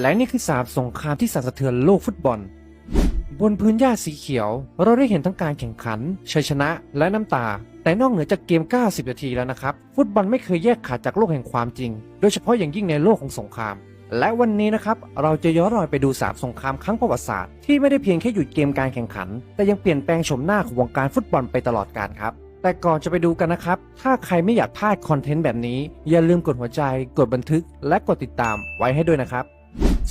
และนี่คือสามสงครามที่สั่นสะเทือนโลกฟุตบอล บนพื้นหญ้าสีเขียว เราได้เห็นทั้งการแข่งขัน ชัยชนะและน้ำตา แต่นอกเหนือจากเกม 90 นาทีแล้วนะครับ ฟุตบอลไม่เคยแยกขาดจากโลกแห่งความจริง โดยเฉพาะอย่างยิ่งในโลกของสงคราม และวันนี้นะครับ เราจะย้อนรอยไปดูสามสงครามครั้งประวัติศาสตร์ที่ไม่ได้เพียงแค่หยุดเกมการแข่งขัน แต่ยังเปลี่ยนแปลงโฉมหน้าของวงการฟุตบอลไปตลอดกาลครับแต่ก่อนจะไปดูกันนะครับ ถ้าใครไม่อยากพลาดคอนเทนต์แบบนี้ อย่าลืมกดหัวใจ กดบันทึก และกดติดตามไว้ให้ด้วยนะครับ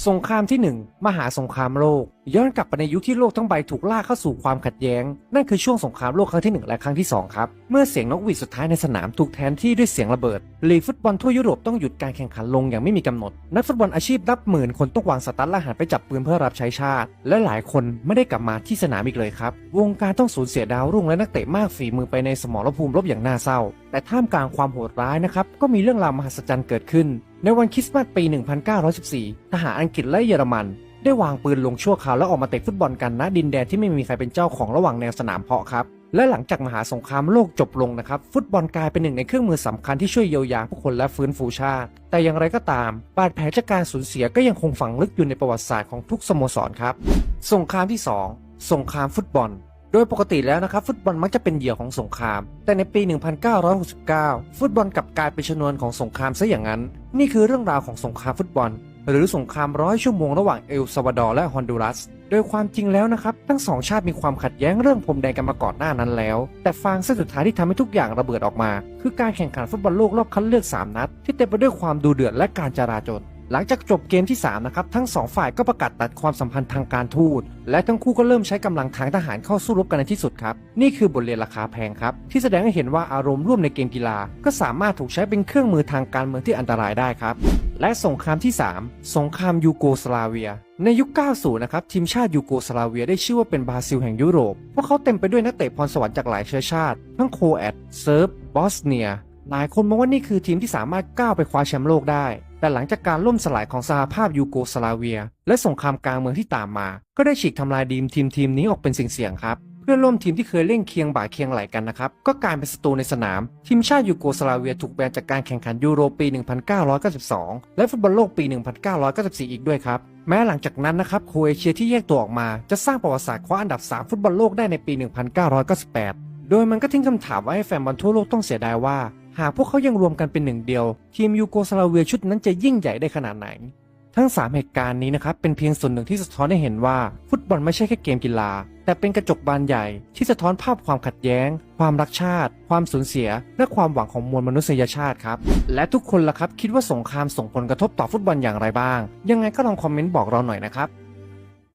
สงครามที่ 1 มหาสงครามโลก ย้อนกลับไปในยุคที่โลกทั้งใบถูกลากเข้าสู่ความขัดแย้ง นั่นคือช่วงสงครามโลกครั้งที่ 1 และครั้งที่ 2 ครับ เมื่อเสียงนกหวีดสุดท้ายในสนามถูกแทนที่ด้วยเสียงระเบิดลีกฟุตบอลทั่วยุโรปต้องหยุดการแข่งขันลงอย่างไม่มีกำหนด นักฟุตบอลอาชีพนับหมื่นคนต้องวางสตาร์ทและหันไปจับปืนเพื่อรับใช้ชาติ และหลายคนไม่ได้กลับมาที่สนามอีกเลยครับวงการต้องสูญเสียดาวรุ่งและนักเตะมากฝีมือไปในสมรภูมิรบอย่างน่าเศร้า แต่ท่ามกลางความโหดร้ายนะครับก็มีเรื่องราวมหัศจรรย์เกิดขึ้น ในวันคริสต์มาสปี 1914 ทหารอังกฤษและเยอรมัน ได้วางปืนลงชั่วคราวแล้วออกมาเตะฟุตบอลกันณดินแดนที่ไม่มีใครเป็นเจ้าของระหว่างแนวสนามเพาะครับ และหลังจากมหาสงครามโลกจบลงนะครับ ฟุตบอลกลายเป็นหนึ่งในเครื่องมือสำคัญที่ช่วยเยียวยาผู้คนและฟื้นฟูชาติ แต่อย่างไรก็ตาม บาดแผลจากการสูญเสียก็ยังคงฝังลึกอยู่ในประวัติศาสตร์ของทุกสโมสรครับ สงครามที่ 2 สงครามฟุตบอล โดยปกติแล้วนะครับฟุตบอลมักจะเป็นเหยื่อของสงคราม แต่ในปี 1969 ฟุตบอลกลับกลายเป็นชนวนของสงครามซะอย่างนั้น นี่คือเรื่องราวของสงครามฟุตบอล หรือสงครามร้อยชั่วโมงระหว่างเอลซาวาดอร์และฮอนดูรัส โดยความจริงแล้วนะครับ ทั้งสองชาติมีความขัดแย้งเรื่องพรมแดนกันมาก่อนหน้านั้นแล้ว แต่ฟางเส้นสุดท้ายที่ทำให้ทุกอย่างระเบิดออกมา คือการแข่งขันฟุตบอลโลกรอบคัดเลือก 3 นัด ที่เต็มไปด้วยความดูเดือดและการจราจร หลังจากจบเกมที่ 3 นะครับ ทั้ง 2 ฝ่ายก็ประกาศตัดความสัมพันธ์ทางการทูต และทั้งคู่ก็เริ่มใช้กำลังทางทหารเข้าสู้รบกันในที่สุดครับ นี่คือบทเรียนราคาแพงครับ ที่แสดงให้เห็นว่าอารมณ์ร่วมในเกมกีฬา ก็สามารถถูกใช้เป็นเครื่องมือทางการเมืองที่อันตรายได้ครับ และสงครามที่ 3 สงครามยูโกสลาเวียในยุค 90 นะครับ ทีมชาติยูโกสลาเวียได้ชื่อว่าเป็นบราซิลแห่งยุโรป พวกเขาเต็มไปด้วยนักเตะพรสวรรค์จากหลายเชื้อชาติ ทั้งโครแอตเซิร์ฟบอสเนีย หลายคนมองว่านี่คือทีมที่สามารถก้าวไปคว้าแชมป์โลกได้ แต่หลังจากการล่มสลายของสหภาพยูโกสลาเวีย และสงครามกลางเมืองที่ตามมา ก็ได้ฉีกทำลายดีมทีมทีมนี้ออกเป็นสิ่งเสี่ยงๆครับเพื่อนร่วมทีมที่เคยเล่นเคียงบ่าเคียงไหลกันนะครับ ก็กลายเป็นศัตรูในสนาม ทีมชาติยูโกสลาเวียถูกแบนจากการแข่งขันยูโรปี 1992 และฟุตบอลโลกปี 1994 อีกด้วยครับ แม้หลังจากนั้นนะครับโครเอเชียที่แยกตัวออกมาจะสร้างประวัติศาสตร์คว้าอันดับ 3 ฟุตบอลโลกได้ในปี 1998 โดยมันก็ทิ้งคำถามไว้ให้แฟนบอลทั่วโลกต้องเสียดายว่า หากพวกเขายังรวมกันเป็นหนึ่งเดียว ทีมยูโกสลาเวียชุดนั้นจะยิ่งใหญ่ได้ขนาดไหน ทั้ง 3 เหตุการณ์นี้นะครับเป็นเพียงส่วนหนึ่งที่สะท้อนให้เห็นว่า ฟุตบอลไม่ใช่แค่เกมกีฬา แต่เป็นกระจกบานใหญ่ที่สะท้อนภาพความขัดแย้ง ความรักชาติ ความสูญเสีย และความหวังของมวลมนุษยชาติครับ และทุกคนล่ะครับคิดว่าสงครามส่งผลกระทบต่อฟุตบอลอย่างไรบ้าง ยังไงก็ลองคอมเมนต์บอกเราหน่อยนะครับ